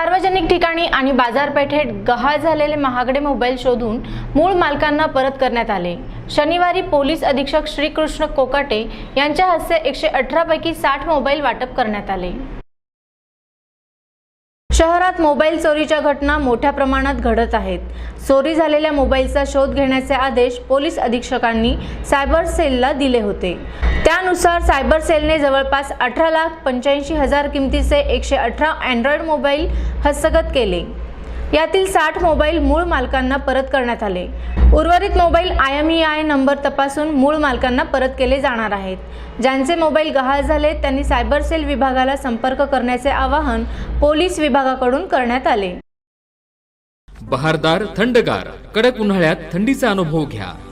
सार्वजनिक ठिकाणी आणि बाजारपेठेत गहाळ झालेले महागडे मोबाईल शोधून मूळ मालकांना परत करण्यात आले. शनिवारी पोलीस अधीक्षक श्रीकृष्ण कोकाटे यांच्या हस्ते एकशे अठरापैकी साठ मोबाईल वाटप करण्यात आले. शहरात मोबाईल चोरीच्या घटना मोठ्या प्रमाणात घडत आहेत. चोरी झालेल्या मोबाईलचा शोध घेण्याचे आदेश पोलीस अधीक्षकांनी सायबर सेलला दिले होते. त्यानुसार सायबर सेलने जवळपास अठरा लाख पंच्याऐंशी हजार किमतीचे एकशे अठरा अँड्रॉइड मोबाईल हस्तगत केले. यातील साठ मोबाईल मूळ मालकांना परत करण्यात आले. उर्वरित mobile I M E I number तपासून मूळ मालकांना परत केले जाणार आहेत. ज्यांचे मोबाईल गहाळ झाले त्यांनी सायबर सेल विभागाला संपर्क करण्याचे आवाहन पोलीस विभागाकडून करण्यात आले. बहारदार थंडगार कडक उन्हाळ्यात थंडीचा अनुभव घ्या.